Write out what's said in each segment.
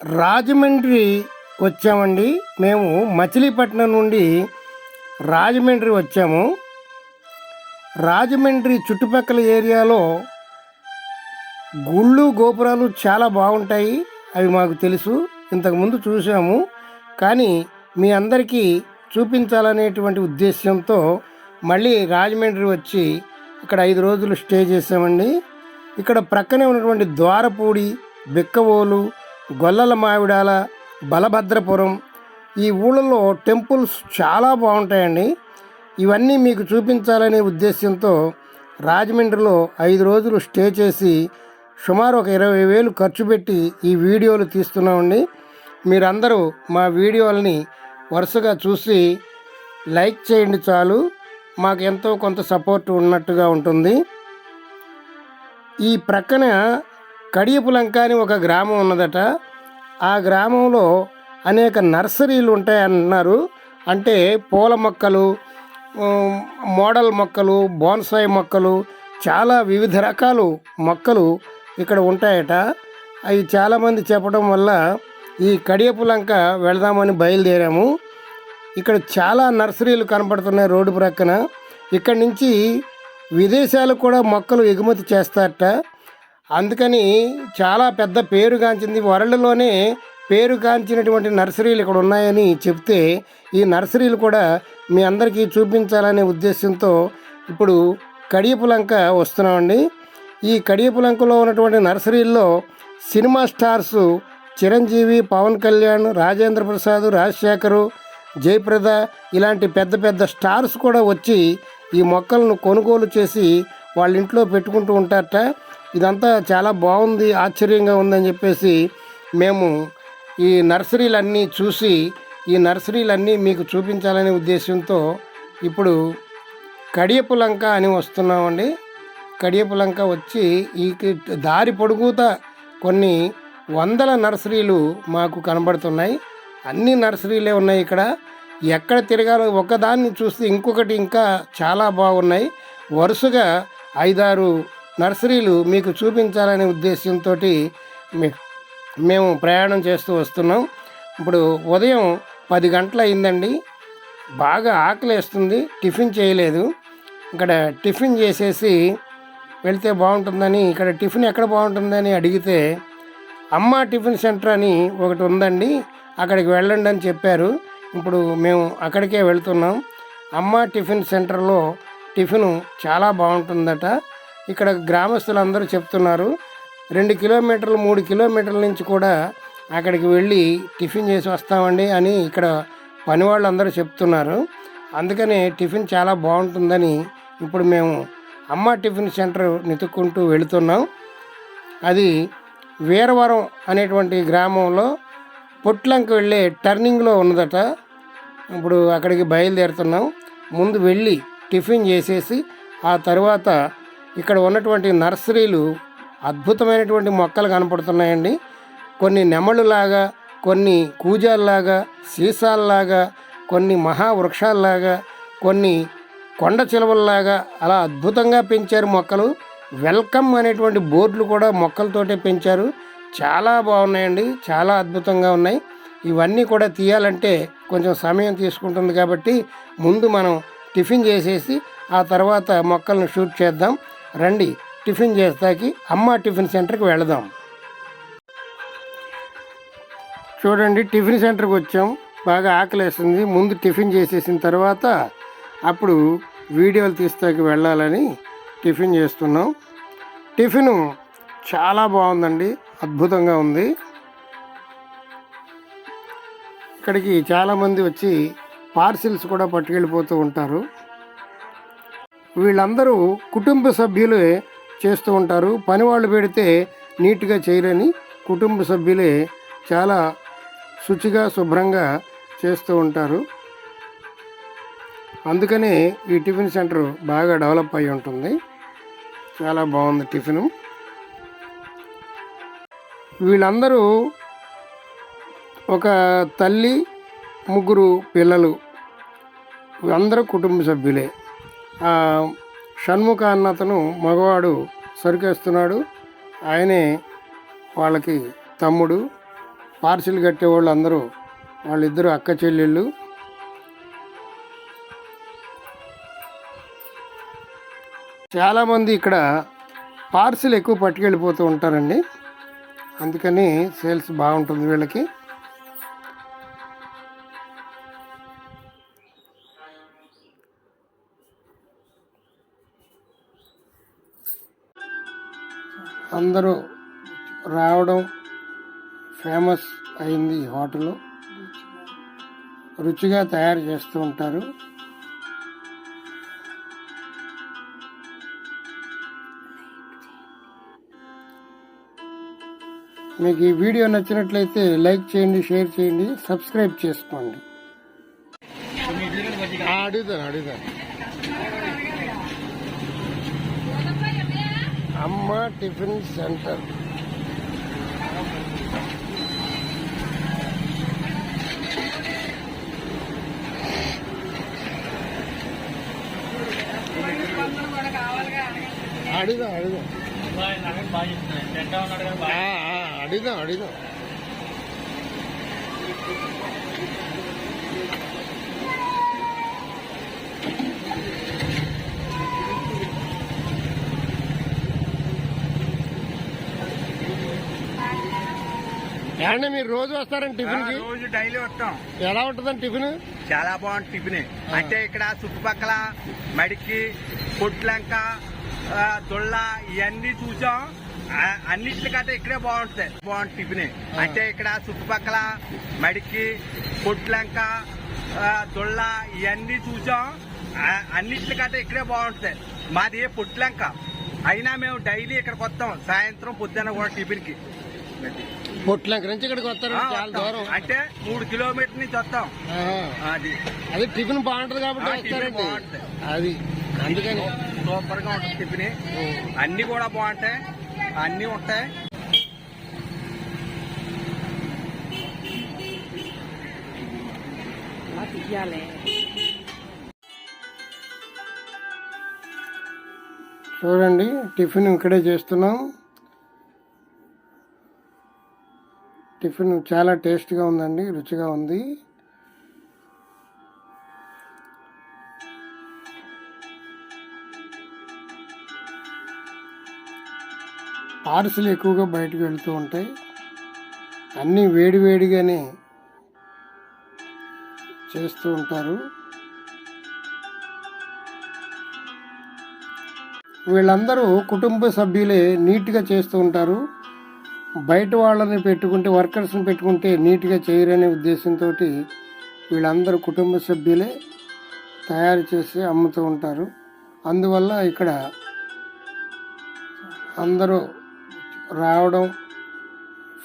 రాజమండ్రి వచ్చామండి. మేము మచిలీపట్నం నుండి రాజమండ్రి వచ్చాము. రాజమండ్రి చుట్టుపక్కల ఏరియాలో గుళ్ళు గోపురాలు చాలా బాగుంటాయి. అవి మాకు తెలుసు. ఇంతకుముందు చూసాము కానీ మీ అందరికీ చూపించాలనేటువంటి ఉద్దేశంతో మళ్ళీ రాజమండ్రి వచ్చి ఇక్కడ ఐదు రోజులు స్టే చేసామండి ఇక్కడ ప్రక్కనే ఉన్నటువంటి ద్వారపూడి బిక్కవోలు గొల్లల మావిడాల బలభద్రపురం. ఈ ఊళ్ళలో టెంపుల్స్ చాలా బాగుంటాయండి. ఇవన్నీ మీకు చూపించాలనే ఉద్దేశంతో రాజమండ్రిలో ఐదు రోజులు స్టే చేసి సుమారు ఒక ఇరవై వేలు ఖర్చు పెట్టి ఈ వీడియోలు తీస్తున్నామండి. మీరందరూ మా వీడియోలని వరుసగా చూసి లైక్ చేయండి చాలు. మాకు ఎంతో కొంత సపోర్ట్ ఉన్నట్టుగా ఉంటుంది. ఈ ప్రక్కన కడియపులంక అని ఒక గ్రామం ఉన్నదట. ఆ గ్రామంలో అనేక నర్సరీలు ఉంటాయన్నారు. అంటే పూల మొక్కలు మోడల్ మొక్కలు బోన్సాయి మొక్కలు చాలా వివిధ రకాలు మొక్కలు ఇక్కడ ఉంటాయట. అవి చాలామంది చెప్పడం వల్ల ఈ కడియపులంక వెళదామని బయలుదేరాము. ఇక్కడ చాలా నర్సరీలు కనపడుతున్నాయి రోడ్డు ప్రక్కన. ఇక్కడ నుంచి విదేశాలకు కూడా మొక్కలు ఎగుమతి చేస్తారట. అందుకని చాలా పెద్ద పేరుగాంచింది వరల్డ్లోనే పేరుగాంచినటువంటి నర్సరీలు ఇక్కడ ఉన్నాయని చెప్తే ఈ నర్సరీలు కూడా మీ అందరికీ చూపించాలనే ఉద్దేశంతో ఇప్పుడు కడియపులంక వస్తున్నామండి. ఈ కడియపులంకలో ఉన్నటువంటి నర్సరీల్లో సినిమా స్టార్స్ చిరంజీవి పవన్ కళ్యాణ్ రాజేంద్ర ప్రసాద్ రాజశేఖరు జయప్రద ఇలాంటి పెద్ద పెద్ద స్టార్స్ కూడా వచ్చి ఈ మొక్కలను కొనుగోలు చేసి వాళ్ళ ఇంట్లో పెట్టుకుంటూ ఉంటారట. ఇదంతా చాలా బాగుంది ఆశ్చర్యంగా ఉందని చెప్పేసి మేము ఈ నర్సరీలన్నీ చూసి ఈ నర్సరీలన్నీ మీకు చూపించాలనే ఉద్దేశంతో ఇప్పుడు కడియపులంక అని వస్తున్నామండి. కడియపులంక వచ్చి ఈ దారి పొడుగుతా కొన్ని వందల నర్సరీలు మాకు కనబడుతున్నాయి. అన్ని నర్సరీలే ఉన్నాయి ఇక్కడ. ఎక్కడ తిరగాలో ఒకదాన్ని చూస్తే ఇంకొకటి ఇంకా చాలా బాగున్నాయి. వరుసగా ఐదారు నర్సరీలు మీకు చూపించాలనే ఉద్దేశంతో మేము ప్రయాణం చేస్తూ వస్తున్నాం. ఇప్పుడు ఉదయం పది గంటలు అయిందండి. బాగా ఆకలి వేస్తుంది టిఫిన్ చేయలేదు. ఇక్కడ టిఫిన్ చేసేసి వెళ్తే బాగుంటుందని ఇక్కడ టిఫిన్ ఎక్కడ బాగుంటుందని అడిగితే అమ్మ టిఫిన్ సెంటర్ అని ఒకటి ఉందండి. అక్కడికి వెళ్ళండి అని చెప్పారు. ఇప్పుడు మేము అక్కడికే వెళ్తున్నాం. అమ్మ టిఫిన్ సెంటర్లో టిఫిన్ చాలా బాగుంటుందట. ఇక్కడ గ్రామస్తులందరూ చెప్తున్నారు. రెండు కిలోమీటర్లు మూడు కిలోమీటర్ల నుంచి కూడా అక్కడికి వెళ్ళి టిఫిన్ చేసి వస్తామండి అని ఇక్కడ పని వాళ్ళందరూ చెప్తున్నారు. అందుకనే టిఫిన్ చాలా బాగుంటుందని ఇప్పుడు మేము అమ్మ టిఫిన్ సెంటర్ వెతుక్కుంటూ వెళుతున్నాం. అది వీరవరం అనేటువంటి గ్రామంలో పొట్లంకి వెళ్ళే టర్నింగ్లో ఉన్నదట. ఇప్పుడు అక్కడికి బయలుదేరుతున్నాం. ముందు వెళ్ళి టిఫిన్ చేసేసి ఆ తర్వాత ఇక్కడ ఉన్నటువంటి నర్సరీలు అద్భుతమైనటువంటి మొక్కలు కనపడుతున్నాయండి. కొన్ని నెమళ్ళులాగా కొన్ని కూజాల్లాగా సీసాల్లాగా కొన్ని మహావృక్షాల్లాగా కొన్ని కొండ చిలువల్లాగా అలా అద్భుతంగా పెంచారు మొక్కలు. వెల్కమ్ అనేటువంటి బోర్డులు కూడా మొక్కలతోటే పెంచారు. చాలా బాగున్నాయండి చాలా అద్భుతంగా ఉన్నాయి. ఇవన్నీ కూడా తీయాలంటే కొంచెం సమయం తీసుకుంటుంది కాబట్టి ముందు మనం టిఫిన్ చేసేసి ఆ తర్వాత మొక్కలను షూట్ చేద్దాం. రండి టిఫిన్ చేస్తాకి అమ్మ టిఫిన్ సెంటర్కి వెళదాం. చూడండి టిఫిన్ సెంటర్కి వచ్చాం. బాగా ఆకలేస్తుంది ముందు టిఫిన్ చేసేసిన తర్వాత అప్పుడు వీడియోలు తీస్తాకి వెళ్ళాలని టిఫిన్ చేస్తున్నాం. టిఫిన్ చాలా బాగుందండి. అద్భుతంగా ఉంది. ఇక్కడికి చాలామంది వచ్చి పార్సిల్స్ కూడా పట్టుకెళ్ళిపోతూ ఉంటారు. వీళ్ళందరూ కుటుంబ సభ్యులే చేస్తూ ఉంటారు. పని వాళ్ళు పెడితే నీట్గా చేయరని కుటుంబ సభ్యులే చాలా శుచిగా శుభ్రంగా చేస్తూ ఉంటారు. అందుకనే ఈ టిఫిన్ సెంటర్ బాగా డెవలప్ అయి ఉంటుంది. చాలా బాగుంది టిఫిన్. వీళ్ళందరూ ఒక తల్లి ముగ్గురు పిల్లలు అందరూ కుటుంబ సభ్యులే. షణ్ముఖ అన్న అతను మగవాడు సరికేస్తున్నాడు. ఆయనే వాళ్ళకి తమ్ముడు. పార్సిల్ కట్టేవాళ్ళు అందరూ వాళ్ళిద్దరు అక్క చెల్లెళ్ళు. చాలామంది ఇక్కడ పార్సిల్ ఎక్కువ పట్టుకెళ్ళిపోతూ ఉంటారండి. అందుకని సేల్స్ బాగుంటుంది వీళ్ళకి. అందరూ రావడం ఫేమస్ అయింది ఈ హోటల్. రుచిగా తయారు చేస్తూ ఉంటారు. మీకు ఈ వీడియో నచ్చినట్లయితే లైక్ చేయండి షేర్ చేయండి సబ్స్క్రైబ్ చేసుకోండి. అడుగుతాను అడుగుతాను. అమ్మ టిఫిన్ సెంటర్. అడుగుదాం అడుగుదాం ఆ, ఆ, ఏమండి? మీరు రోజు వస్తారండి టిఫిన్కి రోజు డైలీ వస్తాం. ఎలా ఉంటుందండి టిఫిన్? చాలా బాగుంది టిఫిన్. అంటే ఇక్కడ చుట్టుపక్కల మడికి పొట్లంక ఆ, దుళ్ళ ఇవన్నీ చూసాం. అన్నిటికంటే ఇక్కడే బాగుంటుంది. బాగుంది టిఫిన్. అంటే ఇక్కడ చుట్టుపక్కల మడికి పొట్లంక ఆ, దుళ్ళ ఇవన్నీ చూసాం. అన్నిటికంటే ఇక్కడే బాగుంటుంది. మాది పొట్లంక. అయినా మేము డైలీ ఇక్కడికి వస్తాం. సాయంత్రం పొద్దున్న కూడా టిఫిన్ కి పొట్లంక నుంచి ఇక్కడికి వస్తారండి చాలా దూరం. అంటే మూడు కిలోమీటర్ నుంచి వస్తాం. అది. అది టిఫిన్ బాగుంటది కాబట్టి వస్తారండి. అది. అందుకని. సూపర్గా ఉంటుంది టిఫిన్. అన్ని కూడా బాగుంటాయి. అన్ని ఉంటాయి. చూడండి టిఫిన్ ఇక్కడే చేస్తున్నాం. టిఫిన్ చాలా టేస్ట్గా ఉందండి రుచిగా ఉంది. పార్సిల్ ఎక్కువగా బయటకు వెళ్తూ ఉంటాయి అన్నీ వేడివేడిగానే చేస్తూ ఉంటారు. వీళ్ళందరూ కుటుంబ సభ్యులే నీట్గా చేస్తూ ఉంటారు. బయట వాళ్ళని పెట్టుకుంటే వర్కర్స్ని పెట్టుకుంటే నీట్గా చేయరనే ఉద్దేశంతో వీళ్ళందరూ కుటుంబ సభ్యులే తయారు చేసి అమ్ముతూ ఉంటారు. అందువల్ల ఇక్కడ అందరూ రావడం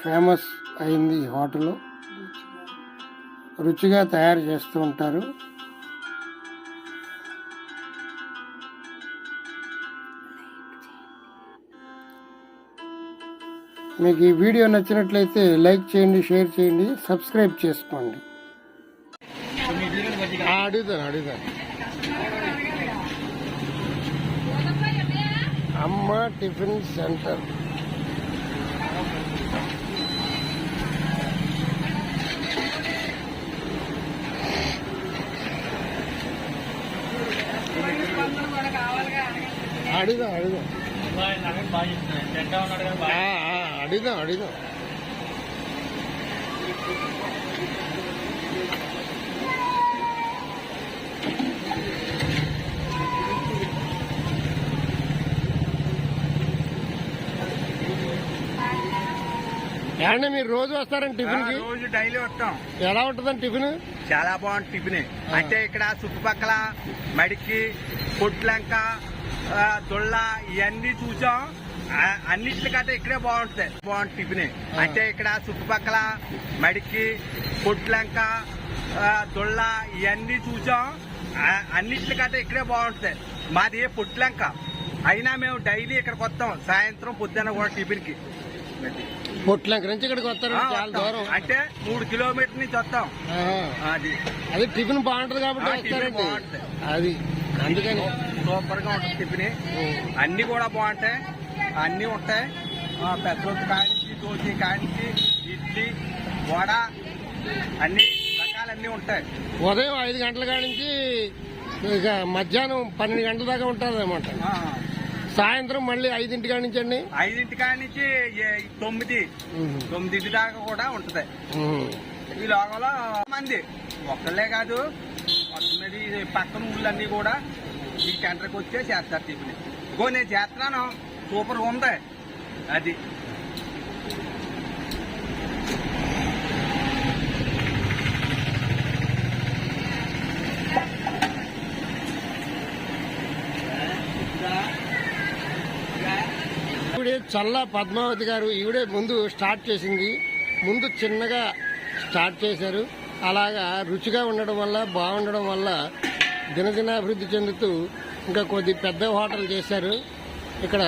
ఫేమస్ అయింది ఈ హోటల్. రుచిగా తయారు చేస్తూ ఉంటారు. మీకు ఈ వీడియో నచ్చినట్లయితే లైక్ చేయండి షేర్ చేయండి సబ్స్క్రైబ్ చేసుకోండి. ఆ, అడుగుతాను అడుగుతాను. అమ్మ టిఫిన్ సెంటర్. అడుగుదాం అడుగుదాం ఆ, ఆ, అడుగుదాం అడుగుదాం ఏమండి మీరు రోజు వస్తారండి టిఫిన్కి రోజు డైలీ వస్తాం. ఎలా ఉంటుందండి టిఫిన్? చాలా బాగుంది టిఫిన్. అంటే ఇక్కడ చుట్టుపక్కల మడికి పొట్లంక దుళ్ళ ఇవన్నీ చూసాం. అన్నిటికంటే ఇక్కడే బాగుంటుంది. బాగుంది టిఫిన్. అంటే ఇక్కడ చుట్టుపక్కల మడికి పొట్లంక ఆ, దుళ్ళ ఇవన్నీ చూసాం. అన్నిటికంటే ఇక్కడే బాగుంటుంది. మాది పొట్లంక. అయినా మేము డైలీ ఇక్కడికి వస్తాం. సాయంత్రం పొద్దున్న కూడా టిఫిన్కి పొట్లంక నుంచి ఇక్కడికి చాలా దూరం. అంటే మూడు కిలోమీటర్ నుంచి వస్తాం. అది. అది టిఫిన్ బాగుంటది కాబట్టి బాగుంటది. అది. అందుకని. సూపర్గా ఉంటుంది టిఫిన్. అన్ని కూడా బాగుంటాయి. అన్ని ఉంటాయి. ఆ, పెసరట్టు కానించి దోశ కానించి ఇడ్లీ వడ అన్ని రకాలన్నీ ఉంటాయి. ఉదయం ఐదు గంటల కాడ నుంచి ఇక మధ్యాహ్నం పన్నెండు గంటల దాకా ఉంటుంది అనమాట సాయంత్రం మళ్ళీ ఐదింటి కాడ నుంచి అండి? ఐదింటి కాడి నుంచి తొమ్మిది. తొమ్మిదింటి దాకా కూడా ఉంటది. ఈ లోకంలో మంది. ఒక్కళ్ళే కాదు ఈ పక్కన ఊళ్ళన్నీ కూడా ఈ సెంటర్కి వచ్చే చేస్తారు టిఫిన్. ఇగో నేను చేస్తున్నాను. సూపర్ ఉంది. అది. ఈవిడే చల్ల పద్మావతి గారు ఈవిడే ముందు స్టార్ట్ చేసింది. ముందు చిన్నగా స్టార్ట్ చేశారు. అలాగా రుచిగా ఉండడం వల్ల బాగుండడం వల్ల దినదినాభివృద్ధి చెందుతూ ఇంకా కొద్ది పెద్ద హోటల్ చేశారు. ఇక్కడ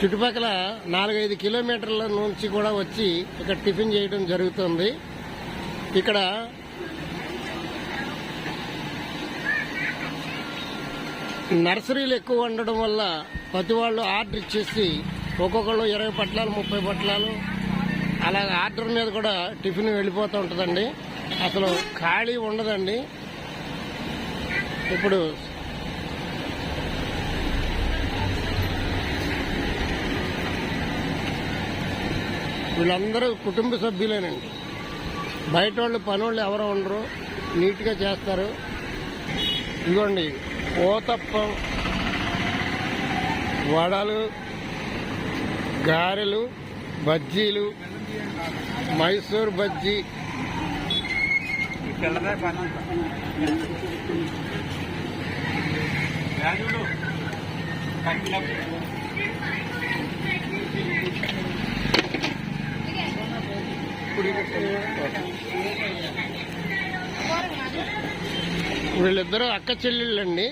చుట్టుపక్కల నాలుగైదు కిలోమీటర్ల నుంచి కూడా వచ్చి ఇక్కడ టిఫిన్ చేయడం జరుగుతుంది. ఇక్కడ నర్సరీలు ఎక్కువ ఉండడం వల్ల ప్రతి వాళ్ళు ఆర్డర్ ఇచ్చేసి ఒక్కొక్కళ్ళు ఇరవై పట్లాలు ముప్పై పట్లాలు అలా ఆర్డర్ మీద కూడా టిఫిన్ వెళ్ళిపోతూ ఉంటుందండి. అసలు ఖాళీ ఉండదండి. ఇప్పుడు వీళ్ళందరూ కుటుంబ సభ్యులేనండి. బయట వాళ్ళు పనోళ్ళు ఎవరు ఉండరు. నీట్గా చేస్తారు. ఇదిగోండి ఓతప్పం వడలు గారెలు బజ్జీలు మైసూర్ బజ్జీ. పిల్లదే పని వీళ్ళిద్దరూ అక్క చెల్లెళ్ళండి.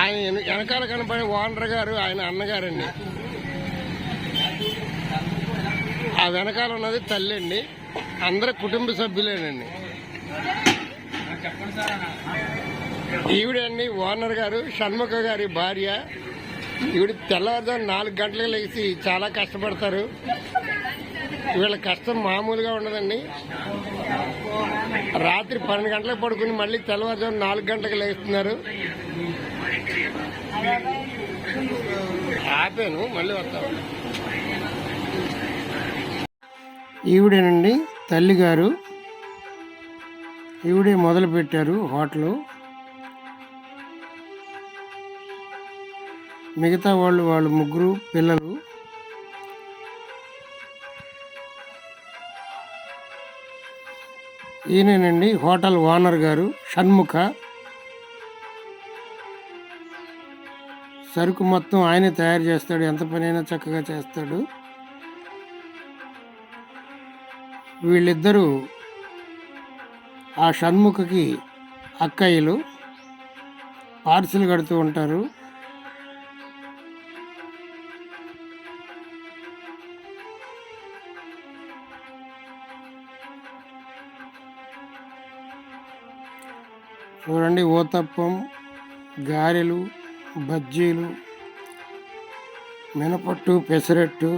ఆయన వెనకాల కనపడే ఓనర్ గారు ఆయన అన్నగారండి. ఆ వెనకాల ఉన్నది తల్లి అండి అందరు కుటుంబ సభ్యులేనండి. ఈవిడండి ఓనర్ గారు షణ్ముఖ గారి భార్య. ఈవిడ తెల్లవారుజాము నాలుగు గంటలకు లేచి చాలా కష్టపడతారు. వీళ్ళ కష్టం మామూలుగా ఉండదండి. రాత్రి పన్నెండు గంటలకు పడుకుని మళ్ళీ తెల్లవారుజాము నాలుగు గంటలకు లేస్తున్నారు. ఆపాను మళ్ళీ వస్తాను. ఈవిడేనండి తల్లిగారు. ఈవిడే మొదలు పెట్టారు హోటలు. మిగతా వాళ్ళు వాళ్ళు ముగ్గురు పిల్లలు. ఈయనేనండి హోటల్ ఓనర్ గారు షణ్ముఖ. సరుకు మొత్తం ఆయనే తయారు చేస్తాడు ఎంత పనైనా చక్కగా చేస్తాడు. వీళ్ళిద్దరూ ఆ షణ్ముఖకి అక్కయ్యలు పార్సిల్ కడుతూ ఉంటారు. చూడండి ఓతప్పం గారెలు బజ్జీలు మినపట్టు పెసరట్టు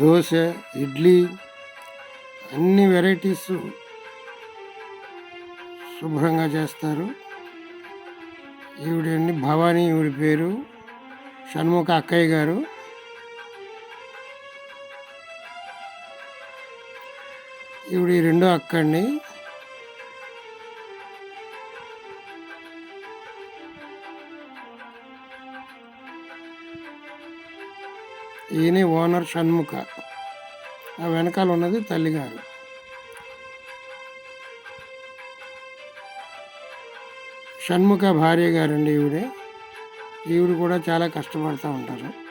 దోశ ఇడ్లీ అన్ని వెరైటీస్ శుభ్రంగా చేస్తారు. ఈవిడండి భవానీ ఈవిడ పేరు. షణ్ముఖ అక్కయ్య గారు. ఈవిడ ఈ రెండో అక్క అండి ఈయనే ఓనర్ షణ్ముఖ. ఆ వెనకాల ఉన్నది తల్లిగారు. షణ్ముఖ భార్య గారండి ఈవిడే. ఈవిడ కూడా చాలా కష్టపడుతూ ఉంటారు.